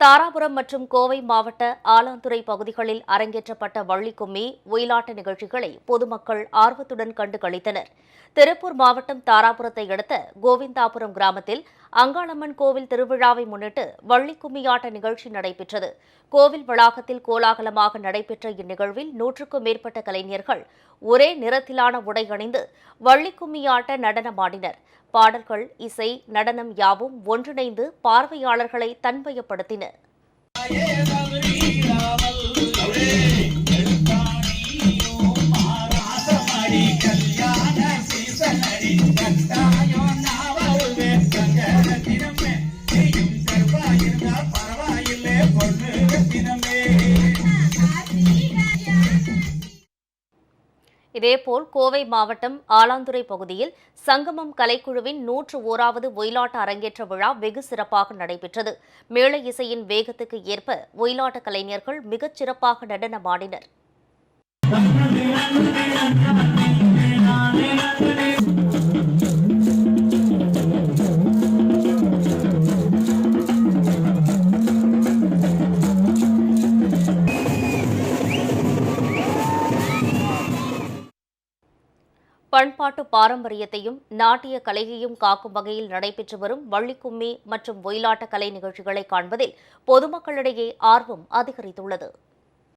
தாராபுரம் மற்றும் கோவை மாவட்ட ஆலாந்துறை பகுதிகளில் அரங்கேற்றப்பட்ட வள்ளிக்கும்மி ஒயிலாட்ட நிகழ்ச்சிகளை பொதுமக்கள் ஆர்வத்துடன் கண்டு களித்தனர். திருப்பூர் மாவட்டம் தாராபுரத்தை அடுத்த கோவிந்தாபுரம் கிராமத்தில் அங்காளம்மன் கோவில் திருவிழாவை முன்னிட்டு வள்ளிக்கும்மியாட்ட நிகழ்ச்சி நடைபெற்றது. கோவில் வளாகத்தில் கோலாகலமாக நடைபெற்ற இந்நிகழ்வில் நூற்றுக்கும் மேற்பட்ட கலைஞர்கள் ஒரே நிறத்திலான உடை அணிந்து வள்ளிக்கும்மியாட்ட நடனமாடினர். பாடல்கள் இசை நடனம் யாவும் ஒன்றிணைந்து பார்வையாளர்களை தன்வயப்படுத்தின இதேபோல் கோவை மாவட்டம் ஆலாந்துறை பகுதியில் சங்கமம் கலைக்குழுவின் நூற்று ஓராவது ஒயிலாட்ட அரங்கேற்ற விழா வெகு சிறப்பாக நடைபெற்றது. மேள இசையின் வேகத்துக்கு ஏற்ப ஒயிலாட்ட கலைஞர்கள் மிகச் சிறப்பாக நடனமாடினர். பண்பாட்டு பாரம்பரியத்தையும் நாட்டிய கலையையும் காக்கும் வகையில் நடைபெற்று வரும் வள்ளிக்கும்மி மற்றும் ஒயிலாட்ட கலை நிகழ்ச்சிகளை காண்பதில் பொதுமக்களிடையே ஆர்வம் அதிகரித்துள்ளது.